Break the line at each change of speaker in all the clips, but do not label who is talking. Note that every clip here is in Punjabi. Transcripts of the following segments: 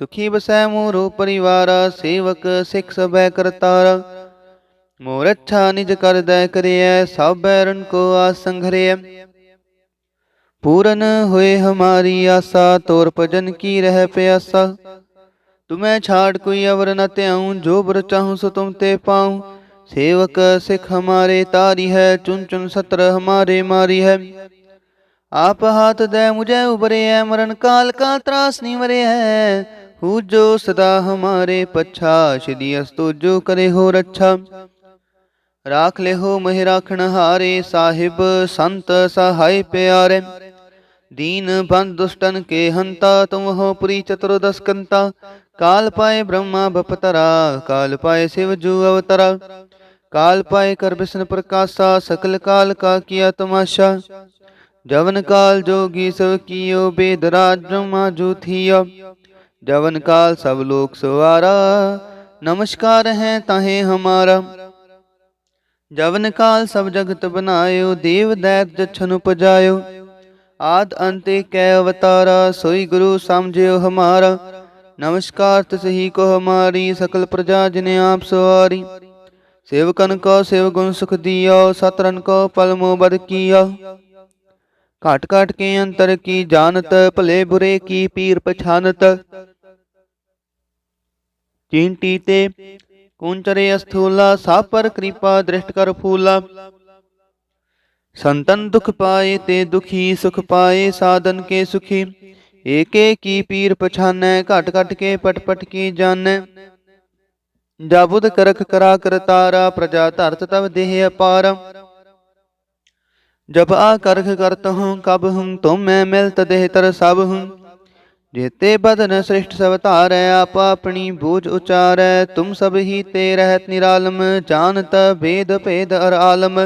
ਸੁਖੀ ਬਸੈ ਮੋਰੋ ਪਰਿਵਾਰਾ, ਸੇਵਕ ਸਿਖ ਸਭੈ ਕਰਤਾਰਾ। ਮੋਰ ਅੱਛਾ ਨਿਜ ਕਰਦੈ ਕਰਿਐ ਸਭ ਬੈਰਨ ਕੋ ਆਸੰਘਰਿਐ ਪੂਰਨ ਹੋਏ ਹਮਾਰੀ ਆਸਾ, ਤੋਰ ਭਜਨ ਕੀ ਰਹਿ ਪਿਆਸਾ। ਤੁਮੈ ਛਾੜ ਕੋਈ ਅਵਰ ਨ ਧਿਆਉ, ਜੋ ਬਰ ਚਾਹੂੰ ਸੋ ਤੁਮ ਤੇ ਪਾਉ। ਸੇਵਕ ਸਿਖ ਹਮਾਰੇ ਤਾਰੀ ਹੈ ਚੁਨ ਚੁਨ ਸਤਰ ਹਮਾਰੇ ਮਾਰੀ ਹੈ। ਆਪ ਹਾਥ ਦੇ ਮੁਝੇ ਹੈ ਮਰਨ ਕਾਲ ਕਾ ਤਰਾਸ ਨਿਵਰਿਐ ਹੈ ਹੂ ਜੋ ਸਦਾ ਹਮਾਰੇ ਪੱਛਾ ਸ਼ਿਦੀ ਅਸਤੂ ਜੋ ਕਰੇ ਹੋ ਰੱਛਾ। ਰਾਖ ਲੈ ਹੋ ਮਹਿ ਰਾਖਣ ਹਾਰੇ ਸਾਹਿਬ, ਸੰਤ ਸਹਾਈ ਪਿਆਰੇ। ਦੀਨ ਬੰਦ ਦੁਸ਼ਟਨ ਕੇ ਹੰਤਾ, ਤੁਮ ਹੋ ਪੁਰੀ ਚਤੁਰਦਸ ਕੰਤਾ ਕਾਲ ਪਾਏ ਬ੍ਰਹਮਾ ਬਪਤਰਾ, ਕਾਲ ਪਾਏ ਸਿਵ ਜੂ ਅਵਤਰਾ। ਕਾਲ ਪਾਏ ਕਰ ਬਿਸ਼ਨ ਪ੍ਰਕਾਸ਼ਾ, ਸਕਲ ਕਾਲ ਕਾ ਕੀਆ ਤਮਾਸ਼ਾ। ਜਵਨ ਕਾਲ ਜੋਗੀ ਸਭ ਕੀਓ, ਬੇਦ ਰਾਜ ਬ੍ਰਹਮਾ ਜੂ ਥੀਆ। ਜਵਨ ਕਾਲ ਸਭ ਲੋਕ ਸਵਾਰਾ, ਨਮਸਕਾਰ ਹੈ ਤਾਹੇ ਹਮਾਰਾ। ਜਵਨ ਕਾਲ ਸਭ ਜਗਤ ਬਨਾਇਓ, ਦੇਵ ਦੈਤ ਜਛਨ ਉਪਜਾਇਓ। ਆਦ ਅੰਤੇ ਕੈ ਅਵਤਾਰਾ, ਸੋਈ ਗੁਰੂ ਸਮਝਿਓ ਹਮਾਰਾ। ਨਮਸਕਾਰ ਤਸਹੀ ਕੋ ਹਮਾਰੀ, ਸਕਲ ਪ੍ਰਜਾ ਜਿਨੇ ਆਪ ਸਵਾਰੀ। ਸੇਵਕਨ ਕੋ ਸੇਵ ਗੁਣ ਸੁਖ ਦਿਓ, ਸਤਰਨ ਕੋ ਪਲਮੋ ਬਦ ਕੀਓ घाट घट के अंतर की जानत भले बुरे की पीर पछानत चींटी ते कुंचरे अस्थूला सा पर कृपा दृष्ट कर फूला संतन दुख पाए ते दुखी सुख पाए साधन के सुखी एक की पीर पछाने घट घट के पटपट पट की जान जाबुद करक करा करतारा प्रजा धरत तव देह अपारम जब आ करख करत हूँ कब हूँ तुम मैं मिलत देह तर सब हूँ जेते बदन श्रेष्ठ सब तारै आप अपनी बूझ उचारै तुम सब ही ते रहत निरालम जानत भेद भेद अर आलम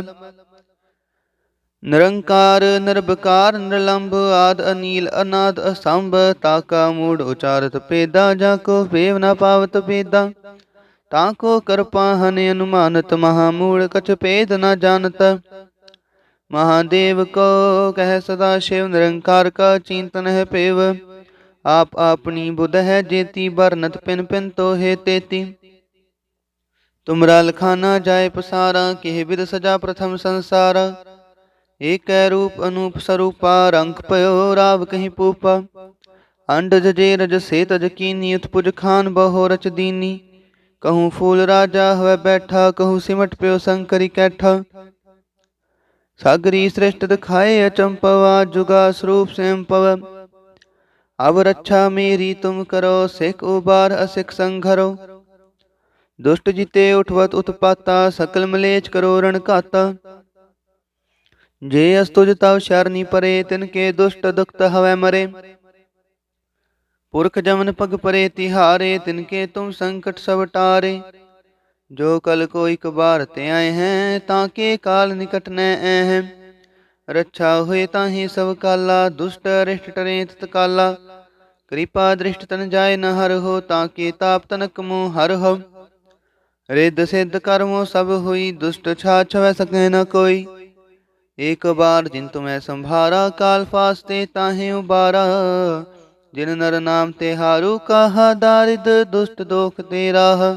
ਨਿਰੰਕਾਰ ਨਿਰਭਕਾਰ ਨਿਰਲੰਭ ਆਦ ਅਨੀਲ ਅਨਾਦ ਅਸੰਭ ਤਾਕਾ ਮੂੜ ਉਚਾਰਤ ਪੇਦਾ ਜਾ ਕੋ ਵੇਵ ਨ ਪਾਵਤ ਪੇਦਾ ਤਾਂ ਕੋ ਕਰਪਾ ਹਨ ਅਨੁਮਾਨਤ ਮਹਾ ਮੂੜ ਕਛ ਭੇਦ ਨ ਜਾਣਤ ਮਹਾਦੇਵ ਕੋ ਕਹਿ ਸਦਾ ਸ਼ਿਵ ਨਿਰੰਕਾਰ ਕਾ ਚਿੰਤਨ ਹੈ ਪੇਵ ਆਪ ਆਪਣੀ ਬੁੱਧ ਹੈ ਜੇਤੀ ਬਰਨਤ ਪਿਨ ਪਿਨ ਤੋਹੇ ਤੇਤੀ ਤੁਮਰਾ ਲਖਾਨਾ ਜਾਏ ਪਸਾਰਾ ਕਿਹ ਵਿਦ ਸਜਾ ਪ੍ਰਥਮ ਸੰਸਾਰਾ ਏਕੈ ਰੂਪ ਅਨੂਪ ਸਰੂਪਾ ਰੰਗ ਪਇਓ ਰਾਵ ਕਹੀਂ ਪੂਪਾ ਅੰਡ ਜਜੇ ਰਜ ਸੇ ਤਜ ਕੀਨੀ ਉਤਪੁਜ ਖਾਨ ਬਹੁ ਰਚ ਦੀਨੀ ਕਹੂੰ ਫੂਲ ਰਾਜਾ ਹੋਵੇ ਬੈਠਾ ਕਹੂੰ ਸਿਮਟ ਪਿਓ ਸੰਕਰੀ ਕੈਠਾ ਸਾਗਰੀ ਸ੍ਰਿਸ਼ਟ ਦਿਖਾਏ ਅਚੰਪਵਾ ਜੁਗਾ ਸਰੂਪ ਸੈਂਪਵ ਅਬ ਰੱਛਾ ਮੇਰੀ, ਤੁਮ ਕਰੋ ਸਿਖ ਉਬਾਰ, ਅਸਿਖ ਸੰਘਰੋ। ਦੁਸ਼ਟ ਜਿਤੇ ਉਠਵਤ ਉਤਪਾਤਾ, ਸਕਲ ਮਲੇਚ ਕਰੋ ਰਣ ਘਾਤਾ। ਜੇ ਅਸਤੁਜ ਤਵ ਸ਼ਰਨੀ ਪਰੇ, ਤਿਨ ਕੇ ਦੁਸ਼ਟ ਦੁਖਤ ਹਵੈ ਮਰੇ। ਪੁਰਖ ਜਮਨ ਪਗ ਪਰੇ, ਤਿਹਾਰੇ, ਤਿਨ ਕੇ ਤੁਮ ਸੰਕਟ ਸਭ ਟਾਰੇ। ਜੋ ਕਲ ਕੋ ਇੱਕ ਬਾਰ ਤੇ ਆਏ ਹੈ, ਤਾਂ ਕੇ ਕਾਲ ਨਿਕਟ ਨੈ ਐ ਹੈ। ਰੱਛਾ ਹੋਏ ਤਾਂ ਹੀ ਸਭ ਕਾਲਾ, ਦੁਸ਼ਟ ਰਿਸ਼ਟ ਟਰੇ ਤਤਕਾਲਾ ਕਿਰਪਾ ਦ੍ਰਿਸ਼ਟ ਤਨ ਜਾਏ ਨ ਹਰ ਹੋ, ਤਾਂ ਕੇ ਤਾਪ ਤਨਕ ਮੋ ਹਰ ਹੋ। ਰਿੱਧ ਸਿੱਧ ਕਰਮੋ ਸਭ ਹੋਈ, ਦੁਸ਼ਟ ਛਾਛਵੈ ਸਕੈ ਨ ਕੋਈ। ਇਕ ਬਾਰ ਜਿਨ ਤੁਮੈ ਸੰਭਾਰਾ, ਕਾਲ ਫਾਸਤੇ ਤਾਹੇ ਉਬਾਰਾ। ਜਿਨ ਨਰ ਨਾਮ ਤੇ ਹਾਰੂ, ਕਹਾ ਦਾਰਿਦ ਦੁਸ਼ਟ ਦੋਖ ਤੇ ਰਾਹ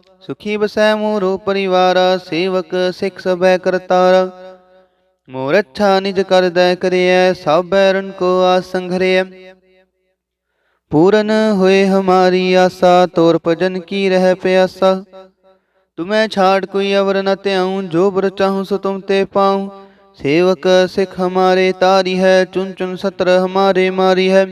ਸੁਖੀ ਬਸੈ ਮੋਰੋ ਪਰਿਵਾਰਾ, ਸੇਵਕ ਸਿਖ ਸਭੈ ਕਰਤਾਰ। ਮੋਰ ਅੱਛਾ ਨਿਜ ਕਰਦੈ ਕਰਿਐ ਸਭੈ ਰਨ ਕੋ ਆਸੰਘਰਿਐ ਪੂਰਨ ਹੋਏ ਹਮਾਰੀ ਆਸਾ, ਤੋਰ ਭਜਨ ਕੀ ਰਹਿ ਪਿਆਸਾ। ਤੁਮੈ ਛਾੜ ਕੋਈ ਅਵਰ ਨ ਧਿਆਉ, ਜੋ ਬਰ ਚਾਹੂ ਸੋ ਤੁਮ ਤੇ ਪਾਉ। ਸੇਵਕ ਸਿਖ ਹਮਾਰੇ ਤਾਰੀ ਹੈ ਚੁਨ ਚੁਨ ਸਤਰ ਹਮਾਰੇ ਮਾਰੀ ਹੈ।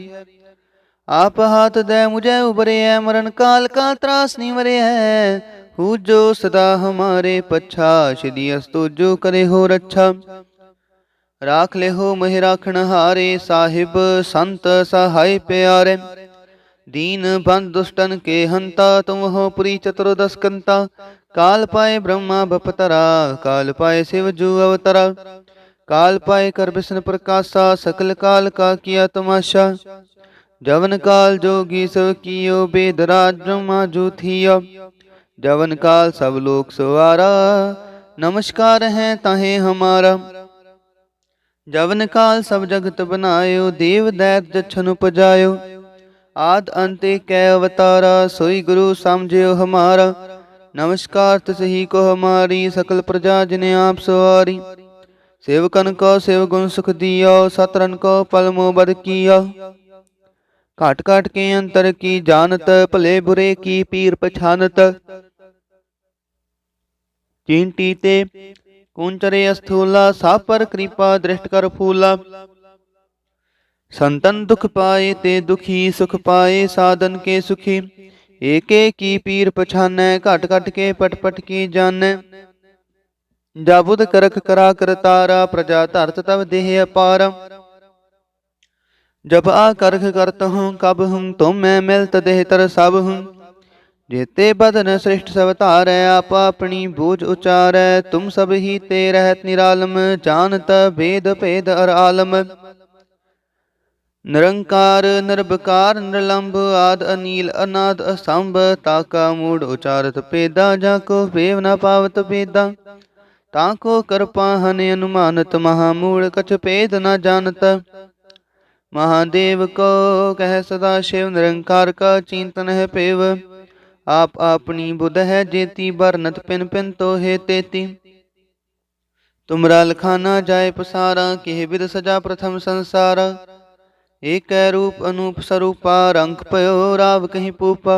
ਆਪ ਹਾਥ ਦੇ ਮੁਝੇ ਉਬਰੇ ਹੈ ਮਰਨ ਕਾਲ ਕਾ ਤਰਾਸ ਨਿਵਰੇ ਹੈ है हु जो सदा हमारे पच्छा श्री अस्तु जो करे हो रच्छा ਰਾਖ ਲਿਹੋ ਮਹਿ ਰਾਖਣ ਹਾਰੇ ਸਾਹਿਬ ਸੰਤ ਸਹਾਇ ਪਿਆਰੇ ਦੀਨ ਬੰਦ ਦੁਸ਼ਟਨ ਕੇ ਹੰਤਾ ਤੁਮ ਹੋ ਪੁਰੀ ਚਤੁਰਦਸ ਕੰਤਾ ਕਾਲ ਪਾਏ ਬ੍ਰਹਮਾ ਬਪਤਰਾ ਕਾਲ ਪਾਏ ਸਿਵ ਜੂ ਅਵਤਰਾ ਕਾਲ ਪਾਏ ਕਰ ਬਿਸ਼ਨ ਪ੍ਰਕਾਸ਼ਾ ਸਕਲ ਕਾਲ ਕਾ ਕੀਆ ਤਮਾਸ਼ਾ ਜਵਨ ਕਾਲ ਜੋਗੀ ਸਭ ਕੀਓ ਬੇਦ ਰਾਜ ਬ੍ਰਹਮਾ ਜੂ ਥੀਓ ਜਵਨ ਕਾਲ ਸਭ ਲੋਕ ਸਵਾਰਾ, ਨਮਸਕਾਰ ਹੈ ਤਾਹੇ ਹਮਾਰਾ। ਜਵਨ ਕਾਲ ਸਭ ਜਗਤ ਬਨਾਇਓ, ਦੇਵ ਦੈਤ ਜਛਨ ਉਪਜਾਇਓ। ਆਦ ਅੰਤੇ ਕੈ ਅਵਤਾਰਾ, ਸੋਈ ਗੁਰੂ ਸਮਝਿਓ ਹਮਾਰਾ। ਨਮਸਕਾਰ ਤਸਹੀ ਕੋ ਹਮਾਰੀ, ਸਕਲ ਪ੍ਰਜਾ ਜਿਨ ਆਪ ਸਵਾਰੀ। ਸੇਵਕਨ ਕੋ ਸੇਵ ਗੁਣ ਸੁਖ ਦਿਓ, ਸਤਰਨ ਕੋ ਪਲ ਮੋ ਬਦ ਕੀਓ। ਘਟ ਘਟ ਕੇ ਅੰਤਰ ਕੀ ਜਾਣਤ, ਭਲੇ ਬੁਰੇ ਕੀ ਪੀਰ ਪਛਾਨਤ। ਚਿੰਟੀ ਤੇ ਕੁੰਚਰੇ ਅਸਥੂਲਾ ਸਭ ਪਰ ਕਿਰਪਾ ਦ੍ਰਿਸ਼ਟ ਕਰ ਫੂਲਾ ਸੰਤਨ ਦੁਖ ਪਾਏ ਤੇ ਦੁਖੀ ਸੁਖ ਪਾਏ ਸਾਧਨ ਕੇ ਸੁਖੀ ਏਕੇ ਕੀ ਪੀਰ ਪਛਾਨੈ ਘਟ ਘਟ ਕੇ ਪਟ ਪਟ ਕੀ ਜਾਣੈ ਜਾਬੁਦ ਕਰਖ ਕਰਾ ਕਰਤਾਰਾ ਪ੍ਰਜਾ ਧਰਤ ਤਵ ਦੇਹ ਅਪਾਰ ਜਬ ਆ ਕਰਖ ਕਰਤ ਹੂੰ ਕਬ ਹੂੰ ਤੁਮ ਮੈਂ ਜੇਤੇ ਬਦਨ ਸ੍ਰਿਸ਼ਟ ਸਭ ਧਾਰੈ, ਆਪ ਆਪਣੀ ਬੂਝ ਉਚਾਰੈ। ਤੁਮ ਸਭ ਹੀ ਤੇ ਰਹਿਤ ਨਿਰਾਲਮ, ਜਾਣਤ ਵੇਦ ਭੇਦ ਅਰ ਆਲਮ। ਨਿਰੰਕਾਰ, ਨਿਰਭਕਾਰ, ਨਿਰਲੰਭ, ਆਦ ਅਨੀਲ, ਅਨਾਦ ਅਸੰਭ ਤਾਕਾ ਮੂੜ ਉਚਾਰਤ ਪੇਦਾ ਜਾਂ ਕੋ ਵੇਵ ਨਾ ਪਾਵਤ ਪੇਦਾ ਤਾਂ ਕੋ ਕਰਪਾ ਹਨ ਅਨੁਮਾਨਤ, ਮਹਾ ਮੂੜ ਕਛ ਪੇਦ ਨਾ ਜਾਣਤ। ਮਹਾਦੇਵ ਕੋ ਕਹਿ ਸਦਾ ਸ਼ਿਵ, ਨਿਰੰਕਾਰ ਕਾ ਚਿੰਤਨ ਹੈ ਪੇਵ आप अपनी बुध है जेती, बरनत पिन पिन तो हे तेती। तुमरा लखाना जाय पसारा, केह विद सजा प्रथम संसार। एक रूप अनूप स्वरूपा रंग पयो राव कहीं पूपा।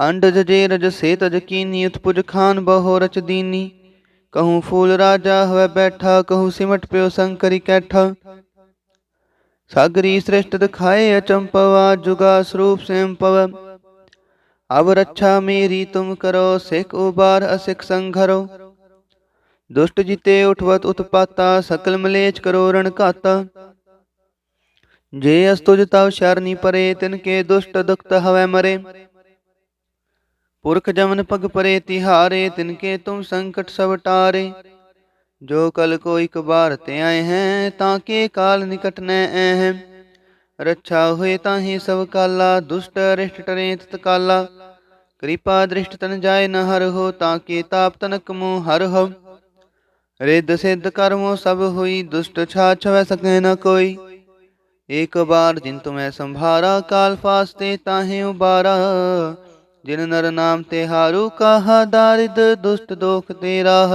अंड जजे रज से तज कीनी, उत्पुज खान बहो रच दीनी। कहूँ फूल राजा हुए बैठा, कहूँ सिमट प्यो शंकरी कैठा। सागरी श्रेष्ठ दिखाए अचंपवा जुगा स्वरूप सेम पव। अब रक्षा मेरी तुम करो सिख उबार असिख संघरो दुष्ट जिते उठवत उत्पाता सकल मलेच करो रण घाता जे अस्तुज तव शरणी परे तिनके दुष्ट दुखत हवै मरे पुरख जमन पग परे तिहारे तिनके तुम संकट सब टारे जो कल को एक बार ते आए हैं ताके काल निकट न हैं ਰੱਛਾ ਹੋਏ ਤਾਹੀ ਸਭ ਕਾਲਾ, ਦੁਸ਼ਟ ਰਿਸ਼ਟ ਟਰੇ ਤਤ ਕਿਰਪਾ ਦ੍ਰਿਸ਼ਟ ਤਨ ਜਾਏ ਨ ਹਰ ਹੋ, ਤਾਂ ਕੇ ਤਾਪ ਤਨਕ ਮੋ ਹਰ ਹੋ। ਰਿੱਧ ਸਿੱਧ ਕਰਮੋ ਸਭ ਹੋਈ, ਦੁਸ਼ਟ ਛਾ ਛਵੈ ਸਕੈ ਨ ਕੋਈ। ਏਕ ਬਾਰ ਜਿਨ ਤੁਮੈ ਸੰਭਾਰਾ, ਕਾਲ ਫਾਸਤੇ ਤਾਹੇ ਉਬਾਰਾ। ਜਿਨ ਨਰ ਨਾਮ ਤੇ ਹਾਰੂ, ਕਹਾ ਦਾਰਿਦ ਦੁਸ਼ਟ ਦੋਖ ਤੇ ਰਾਹ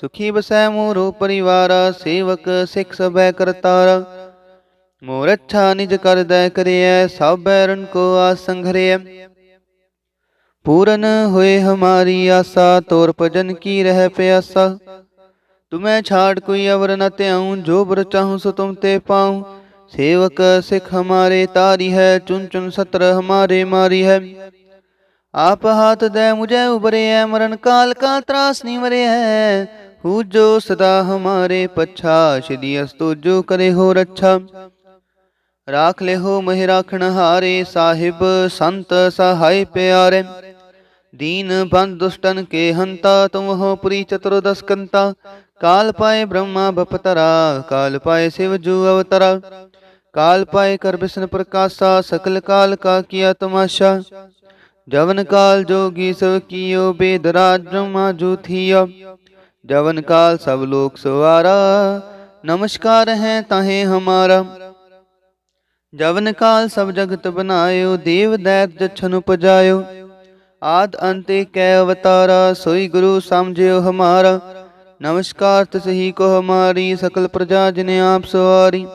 ਸੁਖੀ ਬਸੈ ਮੋਰੋ ਪਰਿਵਾਰ, ਸੇਵਕ ਸਿਖ ਸਭੈ ਕਰਤਾਰ। ਮੋਰ ਅੱਛਾ ਨਿਜ ਕਰਦੈ ਕਰਿਐ ਸਭ ਬੈਰਨ ਕੋ ਆਸੰਘਰਿਐ ਪੂਰਨ ਹੋਏ ਹਮਾਰੀ ਆਸਾ, ਤੋਰ ਭਜਨ ਕੀ ਰਹਿ ਪਿਆਸਾ। ਤੁਮੈ ਛਾੜ ਕੋਈ ਅਵਰ ਨ ਧਿਆਉ, ਜੋ ਬਰ ਚਾਹੂ ਸੋ ਤੁਮ ਤੇ ਪਾਉ। ਸੇਵਕ ਸਿਖ ਹਮਾਰੇ ਤਾਰੀ ਹੈ ਚੁਨ ਚੁਨ ਸਤਰ ਹਮਾਰੇ ਮਾਰੀ ਹੈ। ਆਪ ਹਾਥ ਦੇ ਮੁਝੇ ਉਬਰੇ ਹੈ ਮਰਨ ਕਾਲ ਕਾ ਤਰਾਸ ਨਿਵਰੇ ਹੈ ਹੂ ਜੋ ਸਦਾ ਹਮਾਰੇ ਪੱਛਾ ਸ਼ਿਦੀ ਅਸਤੂ ਜੋ ਕਰੇ ਹੋ ਰੱਛਾ। ਰਾਖ ਲੈ ਹੋ ਮਹਿ ਰਾਖਣ ਹਾਰੇ ਸਾਹਿਬ, ਸੰਤ ਸਹਾਈ ਪਿਆਰੇ। ਦੀਨ ਬੰਦ ਦੁਸ਼ਟਨ ਕੇ ਹੰਤਾ ਤੁਮ ਹੋ ਪੁਰੀ ਚਤੁਰਦਸ ਕੰਤਾ ਕਾਲ ਪਾਏ ਬ੍ਰਹਮਾ ਬਪਤਰਾ, ਕਾਲ ਪਾਏ ਸਿਵ ਜੂ ਅਵਤਰਾ। ਕਾਲ ਪਾਏ ਕਰ ਬਿਸ਼ਨ ਪ੍ਰਕਾਸ਼ਾ, ਸਕਲ ਕਾਲ ਕਾ ਕੀਆ ਤਮਾਸ਼ਾ। ਜਵਨ ਕਾਲ ਜੋਗੀ ਸਭ ਕੀਓ, ਬੇਦ ਰਾਜ ਬ੍ਰਹਮਾ ਜੂਥੀਆ जवन काल सब लोक सवारा नमस्कार है ताहे हमारा जवन काल सब जगत बनायो देव दैत जछन उपजायो आद अंते कै अवतारा सोई गुरु समझियो हमारा नमस्कार तसही को हमारी सकल प्रजा जिने आप सवारी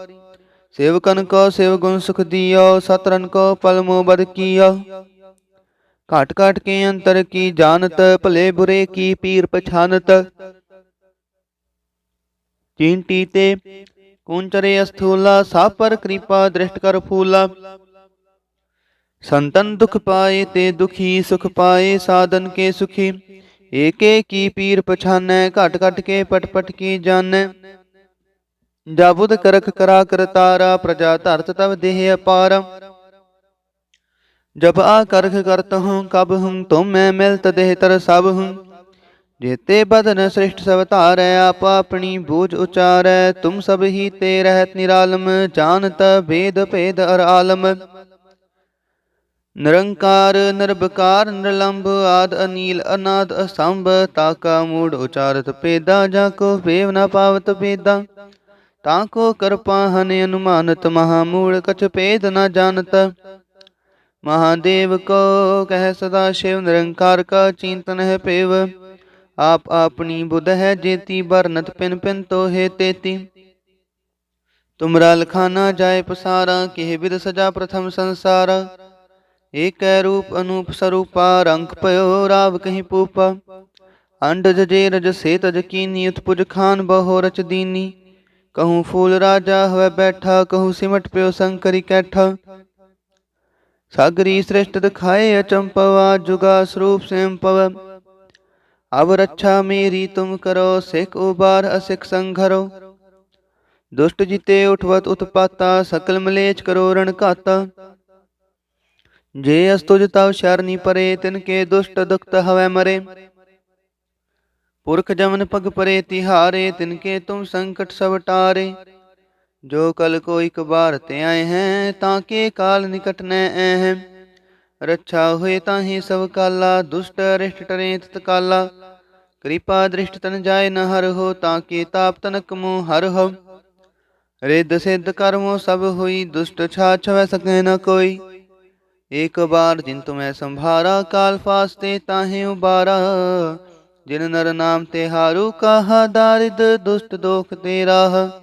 सेवकन को सेव गुण सुख दियो सतरन को पल मोह बद किया ਘਟ ਘਟ ਕੇ ਅੰਤਰ ਕੀ ਜਾਣਤ ਭਲੇ ਬੁਰੇ ਕੀ ਪੀਰ ਪਛਾਨਤ चिंटीते कुंचरे स्थूला सापर कृपा, दृष्ट कर फूला। संतन दुख पाए ते दुखी, सुख पाए साधन के सुखी। एके की पीर पछान घट घट के पट की जान जाबुद करख करा कर तारा, प्रजा धरत तब देह अपार। जब आ करख करत हूँ, कब हूँ तो मैं मिलत देह तर सब हूँ। ਜੇਤੇ ਬਦਨ ਸ੍ਰਿਸ਼ਟ ਸਭ ਧਾਰੈ, ਆਪ ਆਪਣੀ ਬੂਝ ਉਚਾਰੈ, ਤੁਮ ਸਭ ਹੀ ਤੇ ਰਹਿਤ ਨਿਰਾਲਮ, ਜਾਣਤ ਵੇਦ ਭੇਦ ਅਰ ਆਲਮ। ਨਿਰੰਕਾਰ ਨਿਰਭਕਾਰ ਨਿਰਲੰਭ ਆਦ ਅਨੀਲ, ਅਨਾਦ ਅਸੰਭ ਤਾਕਾ ਮੂੜ ਉਚਾਰਤ ਪੇਦਾ ਜਾਂ ਕੋ ਵੇਵ ਨ ਪਾਵਤ ਪੇਦਾ ਤਾਂ ਕੋ ਕਰਪਾ ਹਨ ਅਨੁਮਾਨਤ ਮਹਾਮੂਲ ਕਛ ਪੇਦ ਨ ਜਾਣਤ। ਮਹਾਦੇਵ ਕੋ ਕਹਿ ਸਦਾ ਸ਼ਿਵ, ਨਿਰੰਕਾਰ ਕਾ ਚਿੰਤਨ ਪੇਵ आप अपनी बुध है जेती, बरनत पिन पिन तो है तेती। तुमरा लखाना जाय पसारा, किह विद सजा प्रथम संसारा। एक रूप अनूप स्वरूपा रंक पयो राव कहीं पूपा। अंड जजे रज से तज कीनी उत्पुज खान बहो रच दीनी। कहूँ फूल राजा हुए बैठा, कहूँ सिमट प्यो शंकरी कैठा। सागरी श्रेष्ठ दिखाए अचंपवा जुगा स्वरूप स्वयं पव। अब रक्षा मेरी तुम करो सिख उबार असिख संघरो दुष्ट जिते उठवत उत्पाता सकल मलेच करो रण काता जे अस्तुज तव शरणी परे तिनके दुष्ट दुखत हवै मरे पुरख जमन पग परे तिहारे तिनके तुम संकट सब टारे जो कल को एक बार ते आए हैं ताके काल निकट न आए हैं ਰੱਛਾ ਹੋਏ ਤਾਹੀ ਸਭ ਕਾਲਾ, ਦੁਸ਼ਟ ਰਿਸ਼ਟ ਟਰੇ ਤਤਕਾਲਾ ਕਿਰਪਾ ਦ੍ਰਿਸ਼ਟ ਤਨ ਜਾਏ ਨ ਹਰ ਹੋ, ਤਾਂ ਕੇ ਤਾਪ ਤਨਕ ਮੋ ਹਰ ਹੋ। ਰਿੱਧ ਸਿੱਧ ਕਰਮੋ ਸਭ ਹੋਈ, ਦੁਸ਼ਟ ਛਾ ਛਵੈ ਸਕੈ ਨ ਕੋਈ। ਇੱਕ ਬਾਰ ਜਿਨ ਤੁਮੈ ਸੰਭਾਰਾ, ਕਾਲ ਫਾਸਤੇ ਤਾਹੇ ਉਬਾਰਾ। ਜਿਨ ਨਰ ਨਾਮ ਤੇ ਹਾਰੂ, ਕਾਹਾ ਦਾਰਿਦ ਦੁਸ਼ਟ ਦੋਖ ਤੇ ਰਾਹ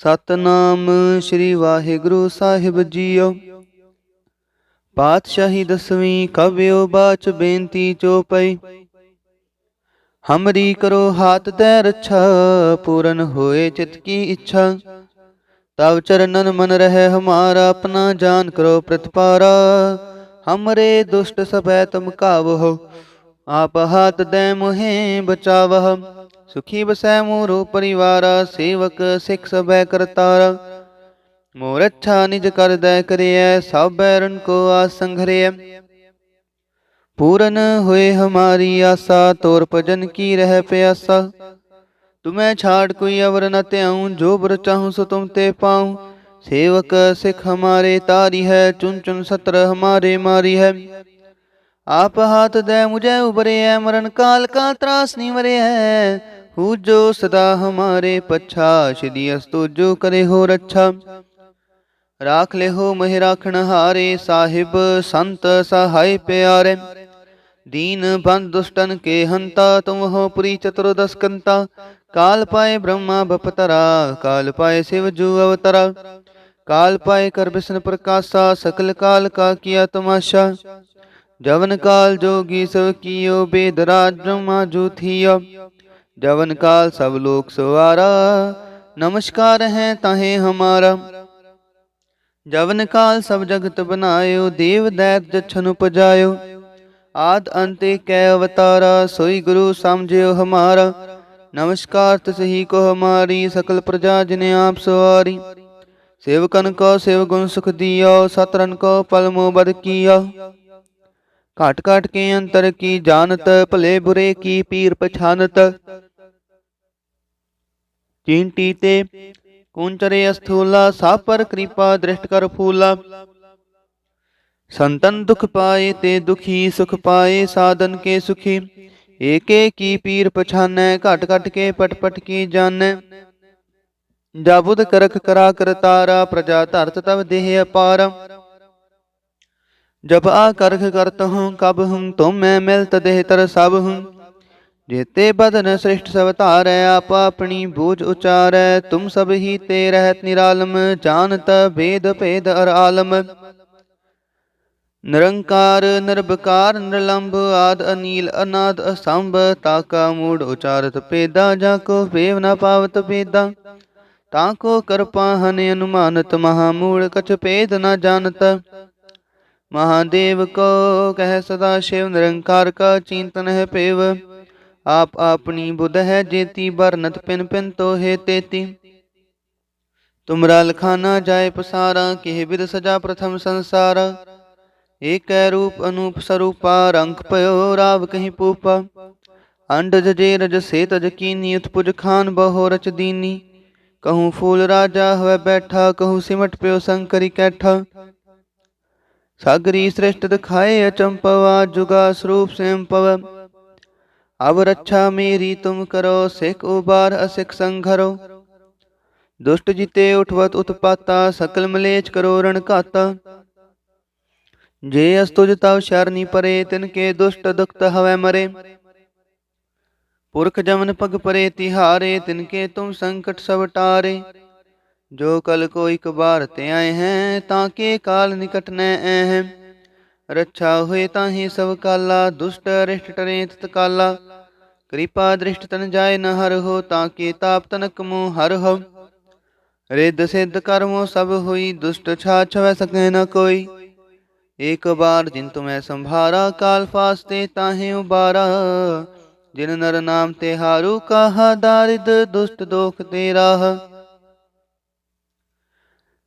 ਸਤਨਾਮ ਸ੍ਰੀ ਵਾਹਿਗੁਰੂ ਸਾਹਿਬ ਜੀਓ। ਪਾਤਸ਼ਾਹੀ ਦਸਵੀਂ ਕਵਿਓ ਬਾਚ ਬੇਨਤੀ ਚੋਪਈ ਹਮਰੀ ਕਰੋ ਹਾਥ ਦੇ ਰੱਛਾ, ਪੂਰਨ ਹੋਏ ਚਿਤ ਕੀ ਇੱਛਾ। ਤਵ ਚਰਨਨ ਮਨ ਰਹਿ ਹਮਾਰਾ, ਆਪਣਾ ਜਾਨ ਕਰੋ ਪ੍ਰਤਪਾਰਾ। ਹਮਰੇ ਦੁਸ਼ਟ ਸਭੈ ਤੁਮ ਕਾਵਹੁ ਆਪ ਹਾਥ ਦੈ ਮੁਹੇ ਬਚਾਵਹ। ਸੁਖੀ ਬਸੈ ਮੋਰੋ ਪਰਿਵਾਰਾ, ਸੇਵਕ ਸਿਖ ਸਭੈ ਕਰਤਾਰ। ਮੋਰ ਅੱਛਾ ਨਿਜ ਕਰਦੈ ਕਰਿਐ ਸਭ ਬੈਰਨ ਕੋ ਆਸ ਸੰਘਰਿਐ। ਪੂਰਨ ਹੋਏ ਹਮਾਰੀ ਆਸਾ, ਤੋਰ ਭਜਨ ਕੀ ਰਹਿ ਪਿਆਸਾ। ਤੁਮੈ ਛਾੜ ਕੋਈ ਅਵਰ ਨ ਧਿਆਉ, ਜੋ ਬਰ ਚਾਹੂ ਸੋ ਤੁਮ ਤੇ ਪਾਉ। ਸੇਵਕ ਸਿਖ ਹਮਾਰੇ ਤਾਰੀ ਹੈ ਚੁਨ ਚੁਨ ਸਤਰ ਹਮਾਰੇ ਮਾਰੀ ਹੈ। ਆਪ ਹਾਥ ਦੇ ਮੁਝੇ ਉਬਰੇ ਹੈ ਮਰਨ ਕਾਲ ਕਾ ਤਰਾਸ ਨਿਵਰੇ ਹੈ ਹੂ ਜੋ ਸਦਾ ਹਮਾਰੇ ਪੱਛਾ ਸ਼ਿਦੀ ਅਸਤੋ ਜੋ ਕਰੇ ਹੋ ਰੱਛਾ। ਰਾਖ ਲੈ ਹੋ ਮਹਿ ਰਾਖਣ ਹਾਰੇ ਸਾਹਿਬ, ਸੰਤ ਸਹਾਈ ਪਿਆਰੇ। ਦੀਨ ਬੰਦ ਦੁਸ਼ਟਨ ਕੇ ਹੰਤਾ, ਤੁਮ ਹੋ ਪੁਰੀ ਚਤੁਰਦਸ ਕੰਤਾ ਕਾਲ ਪਾਏ ਬ੍ਰਹਮਾ ਬਪਤਰਾ, ਕਾਲ ਪਾਏ ਸਿਵ ਜੂ ਅਵਤਰਾ। ਕਾਲ ਪਾਏ ਕਰ ਬਿਸ਼ਨ ਪ੍ਰਕਾਸ਼ਾ, ਸਕਲ ਕਾਲ ਕਾ ਕੀਆ ਤਮਾਸ਼ਾ। ਜਵਨ ਕਾਲ ਜੋਗੀ ਸਭ ਕੀਓ, ਬੇਦ ਰਾਜ ਬ੍ਰਹਮਾ ਜੂ ਥੀਆ। जवन काल सब लोक सवारा नमस्कार है ताहे हमारा जवन काल सब जगत बनायो देव दैत जछन उपजायो आद अंते कै अवतारा सोई गुरु समझियो हमारा नमस्कार तसही को हमारी सकल प्रजा जिने आप सवारी सेवकन को सेव गुण सुख दियो सतरन को पल मोह बद किया काट काट के अंतर की जानत भले बुरे की पीर पछानत चींटी ते कुंचरे अस्थूला सा पर कृपा दृष्ट कर फूला संतन दुख पाए ते दुखी सुख पाए साधन के सुखी एक की पीर पछानै घट घट के पट पट की जानै जाबुद करख करा कर तारा प्रजा धरत तब देह अपार जब आ करख करत हूँ कब हूँ तुम मैं मिलत देह तर सब हूँ जेते बदन श्रेष्ठ सब तारै आप अपनी बूझ उचारै तुम सब ही ते रहत निरालम जानत भेद भेद अर आलम ਨਿਰੰਕਾਰ ਨਿਰਭਕਾਰ ਨਿਰਲੰਭ ਆਦ ਅਨੀਲ ਅਨਾਦ ਅਸੰਭ ਤਾਕਾ ਮੂੜ ਉਚਾਰਤ ਪੇਦਾ ਜਾ ਕੋ ਵੇਵ ਨ ਪਾਵਤ ਪੇਦਾ ਤਾ ਕੋ ਕਰਪਾ ਹਨ ਅਨੁਮਾਨਤ ਮਹਾ ਮੂੜ ਕਛ ਭੇਦ ਨ ਜਾਣਤ ਮਹਾਦੇਵ ਕੋ ਕਹਿ ਸਦਾ ਸ਼ਿਵ ਨਿਰੰਕਾਰ ਕਾ ਚਿੰਤਨ ਹੈ ਪੇਵ ਆਪ ਆਪਣੀ ਬੁੱਧ ਹੈ ਜੇਤੀ ਬਰਨਤ ਪਿਨ ਪਿਨ ਤੋਹੇ ਤੇਤੀ ਤੁਮਰਾ ਲਖਾਨਾ ਜਾਏ ਪਸਾਰਾ ਕਿਹ ਵਿਦ ਸਜਾ ਪ੍ਰਥਮ ਸੰਸਾਰਾ ਏਕੈ ਰੂਪ ਅਨੂਪ ਸਰੂਪਾ ਰੰਗ ਭਇਓ ਰਾਵ ਕਹੀਂ ਪੂਪਾ ਅੰਡ ਜਜੇ ਰਜ ਸੇ ਤਜ ਕੀਨੀ ਉਤਪੁਜ ਖਾਨ ਬਹੁ ਰਚ ਦੀਨੀ ਕਹੂੰ ਫੂਲ ਰਾਜਾ ਹੋਇ ਬੈਠਾ ਕਹੂੰ ਸਿਮਟ ਪਿਓ ਸੰਕਰੀ ਕੈਠਾ ਸਾਗਰੀ ਸ੍ਰਿਸ਼ਟ ਦਿਖਾਏ ਅਚੰਪਵਾ ਜੁਗਾ ਸਰੂਪ ਸੈਂਪਵ ਅਬ ਰੱਛਾ ਮੇਰੀ, ਤੁਮ ਕਰੋ ਸਿਖ ਉਬਾਰ ਅਸਿਖ ਸੰਘਰੋ। ਦੁਸ਼ਟ ਜਿਤੇ ਉਠਵਤ ਉਤਪਾਤਾ, ਸਕਲ ਮਲੇਚ ਕਰੋ ਰਣ ਘਾਤਾ। ਜੇ ਅਸਤੁਜ ਤਵ ਸ਼ਰਨੀ ਪਰੇ, ਤਿਨ ਕੇ ਦੁਸ਼ਟ ਦੁਖਤ ਹਵੈ ਮਰੇ। ਪੁਰਖ ਜਮਨ ਪਗ ਪਰੇ, ਤਿਹਾਰੇ, ਤਿਨ ਕੇ ਤੁਮ ਸੰਕਟ ਸਭ ਟਾਰੇ। ਜੋ ਕਲ ਕੋ ਇੱਕ ਬਾਰ ਤੇ ਆਏ ਹੈ, ਤਾਂ ਕੇ ਕਾਲ ਨਿਕਟ ਨੈ ਐ ਹੈ। ਰੱਛਾ ਹੋਏ ਤਾਹੀ ਸਭ ਕਾਲਾ, ਦੁਸ਼ਟ ਰਿਸ਼ਟ ਟਰੇ ਤਤਕਾਲਾ। ਕਿਰਪਾ ਦ੍ਰਿਸ਼ਟ ਤਨ ਜਾਏ ਨ ਹਰ ਹੋ, ਤਾਂ ਕੇ ਤਾਪ ਤਨਕ ਮੋ ਹਰ ਹੋ। ਰਿੱਧ ਸਿੱਧ ਕਰਮੋ ਸਭ ਹੋਈ, ਦੁਸ਼ਟ ਛਾ ਛਵੈ ਸਕੈ ਨ ਕੋਈ। ਇੱਕ ਬਾਰ ਜਿਨ ਤੁਮੈ ਸੰਭਾਰਾ, ਕਾਲ ਫਾਸਤੇ ਤਾਹੇ ਉਬਾਰਾ। ਜਿਨ ਨਰ ਨਾਮ ਤੇ ਹਾਰੂ, ਕਹਾ ਦਾਰਿਦ ਦੁਸ਼ਟ ਦੋਖ ਤੇ ਰਾਹ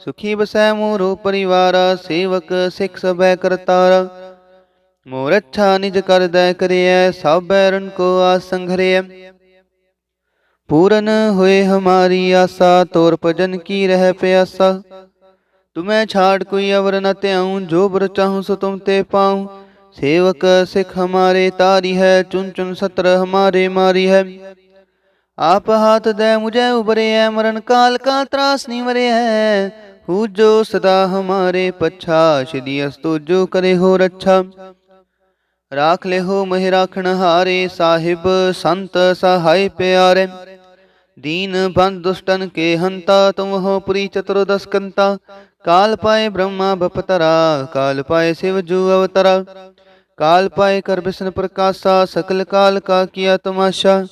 ਸੁਖੀ ਬਸੈ ਮੋਰੋ ਪਰਿਵਾਰ, ਸੇਵਕ ਸਿਖ ਸਭੈ ਕਰਤਾਰ। ਮੋਰ ਅੱਛਾ ਨਿਜ ਕਰਦੈ ਕਰਿਐ ਸਭੈ ਰਣ ਕੋ ਆਸੰਘਰਿਐ ਪੂਰਨ ਹੋਏ ਹਮਾਰੀ ਆਸਾ, ਤੋਰ ਭਜਨ ਕੀ ਰਹਿ ਪਿਆਸਾ। ਤੁਮੈ ਛਾੜ ਕੋਈ ਅਵਰ ਨ ਧਿਆਉ, ਜੋ ਬਰ ਚਾਹੂ ਸੋ ਤੁਮ ਤੇ ਪਾਉ। ਸੇਵਕ ਸਿਖ ਹਮਾਰੇ ਤਾਰੀ ਹੈ ਚੁਨ ਚੁਨ ਸਤਰ ਹਮਾਰੇ ਮਾਰੀ ਹੈ। ਆਪ ਹਾਥ ਦੇ ਮੁਝੇ ਉਬਰੇ ਹੈ ਮਰਨ ਕਾਲ ਕਾ ਤਰਾਸ ਨਿਵਰੇ ਹੈ ਹੂ ਜੋ ਸਦਾ ਹਮਾਰੇ ਪੱਛਾ ਸ਼ਿਦੀ ਅਸਤੂ ਜੋ ਕਰੇ ਹੋ ਰੱਛਾ। ਰਾਖ ਲੈ ਹੋ ਮਹਿ ਰਾਖਣ ਹਾਰੇ, ਸਾਹਿਬ ਸੰਤ ਸਹਾਈ ਪਿਆਰੇ। ਦੀਨ ਬੰਦ ਦੁਸ਼ਟਨ ਕੇ ਹੰਤਾ, ਤੁਮ ਹੋ ਪੁਰੀ ਚਤੁਰਦਸ ਕੰਤਾ ਕਾਲ ਪਾਏ ਬ੍ਰਹਮਾ ਬਪਤਰਾ, ਕਾਲ ਪਾਏ ਸਿਵ ਜੂ ਅਵਤਰਾ। ਕਾਲ ਪਾਏ ਕਰ ਬਿਸ਼ਨ ਪ੍ਰਕਾਸ਼ਾ, ਸਕਲ ਕਾਲ ਕਾ ਕੀਆ ਤਮਾਸ਼ਾ।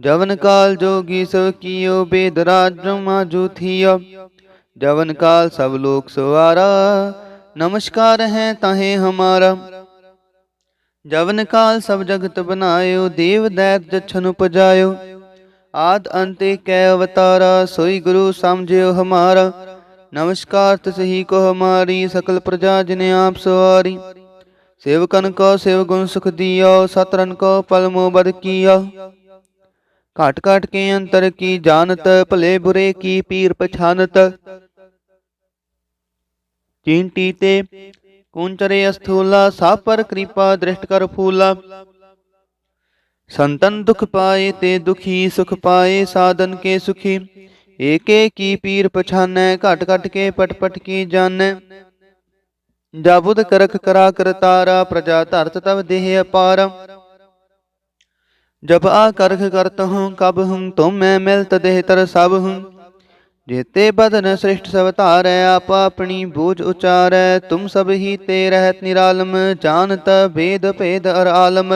ਜਵਨ ਕਾਲ ਜੋਗੀ ਸਭ ਕੀਓ, ਬੇਦ ਰਾਜ ਬ੍ਰਹਮਾ ਜੂਥੀਆ जवन काल सब लोक सवारा नमस्कार है ताहे हमारा जवन काल सब जगत बनायो देव दैत जछन उपजायो आद अंते कै अवतारा सोई गुरु समझियो हमारा नमस्कार तसही को हमारी सकल प्रजा जिने आप सवारी सेवकन को सेव गुण सुख दियो सतरन को पल मोह बद किया घाट घाट के अंतर की जानत, भले बुरे की पीर पछानत। चींटी ते कुंचरे अस्थूला सा पर कृपा दृष्ट कर फूला। संतन दुख पाए ते दुखी, सुख पाए साधन के सुखी। एक की पीर पछानै घट घट के पट पट की जानै जाबुद करख करा कर तारा, प्रजा धरत तब देह अपार। जब आ करख करत हूँ कब हूँ तुम मैं मिलत देह तर सब हूँ जेते बदन श्रेष्ठ सब तारै आप अपनी बूझ उचारै तुम सब ही ते रहत निरालम जानत भेद भेद अर आलम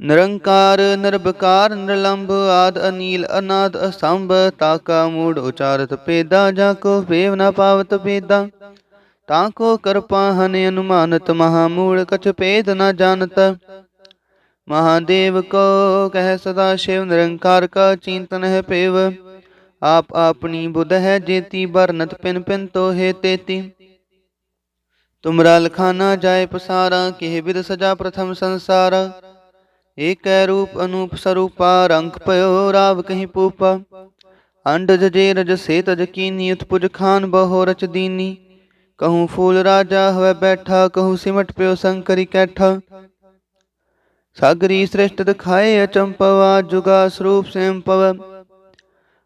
ਨਿਰੰਕਾਰ ਨਿਰਭਕਾਰ ਨਿਰਲੰਭ ਆਦ ਅਨੀਲ ਅਨਾਦ ਅਸੰਭ ਤਾਕਾ ਮੂੜ ਉਚਾਰਤ ਪੇਦਾ ਜਾ ਕੋ ਭੇਵ ਨ ਪਾਵਤ ਪੇਦਾ ਤਾਂ ਕੋ ਕਰਪਾ ਹਨ ਅਨੁਮਾਨਤ ਮਹਾ ਮੂੜ ਕਛ ਭੇਦ ਨ ਜਾਣਤ ਮਹਾਦੇਵ ਕੋ ਕਹਿ ਸਦਾ ਸ਼ਿਵ ਨਿਰੰਕਾਰ ਕਾ ਚਿੰਤਨ ਹੈ ਪੇਵ ਆਪ ਆਪਣੀ ਬੁੱਧ ਹੈ ਜੇਤੀ ਬਰਨਤ ਪਿਨ ਪਿਨ ਤੋਹੇ ਤੇਤੀ ਤੁਮਰਾ ਲਖਾਨਾ ਜਾਏ ਪਸਾਰਾ ਕਿਹ ਵਿਦ ਸਜਾ ਪ੍ਰਥਮ ਸੰਸਾਰਾ ਏਕੈ ਰੂਪ ਅਨੂਪ ਸਰੂਪਾ ਰੰਗ ਪਇਓ ਰਾਵ ਕਹੀਂ ਪੂਪਾ ਅੰਡਜ ਜੇ ਰਜ ਸੇ ਤਜ ਕੀਨੀ ਉਤਪੁਜ ਖਾਨ ਬਹੁ ਰਚ ਦੀਨੀ ਕਹੂੰ ਫੂਲ ਰਾਜਾ ਹੋਵੇ ਬੈਠਾ ਕਹੂੰ ਸਿਮਟ ਪਿਓ ਸੰਕਰੀ ਕੈਠਾ ਸਾਗਰੀ ਸ੍ਰਿਸ਼ਟ ਦਿਖਾਏ ਅਚੰਪਵਾ, ਜੁਗਾ ਸਰੂਪ ਸੈਂਪਵ।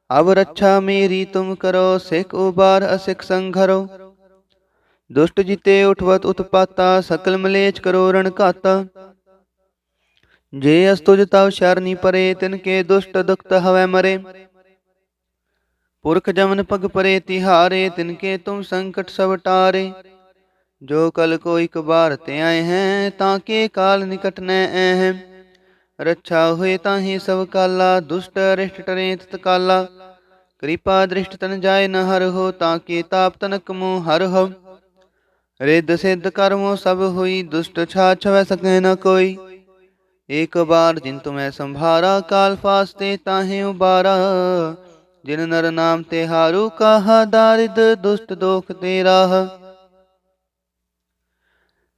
ਅਬ ਰੱਛਾ ਮੇਰੀ ਤੁਮ ਕਰੋ, ਸਿਖ ਉਬਾਰ ਅਸਿਖ ਸੰਘਰੋ। ਦੁਸ਼ਟ ਜਿਤੇ ਉਠਵਤ ਉਤਪਾਤਾ, ਸਕਲ ਮਲੇਚ ਕਰੋ ਰਣ ਘਾਤਾ। ਜੇ ਅਸਤੁਜ ਤਵ ਸ਼ਰਨੀ ਪਰੇ, ਤਿਨ ਕੇ ਦੁਸ਼ਟ ਦੁਖਤ ਹਵੈ ਮਰੇ। ਪੁਰਖ ਜਮਨ ਪਗ ਪਰੇ, ਤਿਹਾਰੇ, ਤਿਨ ਕੇ ਤੁਮ ਸੰਕਟ ਸਭ ਟਾਰੇ। ਜੋ ਕਲ ਕੋ ਇਕ ਬਾਰ ਤੇ ਆਏ ਹੈ, ਤਾਂ ਕੇ ਕਾਲ ਨਿਕਟ ਨੈ ਐ ਹੈ। ਰੱਛਾ ਹੋਏ ਤਾਂ ਹੀ ਸਭ ਕਾਲਾ, ਦੁਸ਼ਟ ਰਿਸ਼ਟ ਟਰੇ ਤਤਕਾਲਾ ਕਿਰਪਾ ਦ੍ਰਿਸ਼ਟ ਤਨ ਜਾਏ ਨ ਹਰ ਹੋ, ਤਾਂ ਕੇ ਤਾਪ ਤਨਕ ਮੋ ਹਰ ਹੋ। ਰਿੱਧ ਸਿੱਧ ਕਰਮੋ ਸਭ ਹੋਈ, ਦੁਸ਼ਟ ਛਾ ਛਵੈ ਸਕੈ ਨ ਕੋਈ। ਇੱਕ ਬਾਰ ਜਿਨ ਤੁਮੈ ਸੰਭਾਰਾ, ਕਾਲ ਫਾਸਤੇ ਤਾਹੇ ਉਬਾਰਾ। ਜਿਨ ਨਰ ਨਾਮ ਤੇ ਹਾਰੂ, ਕਹਾ ਦਾਰਿਦ ਦੁਸ਼ਟ ਦੋਖ ਤੇ ਰਾਹ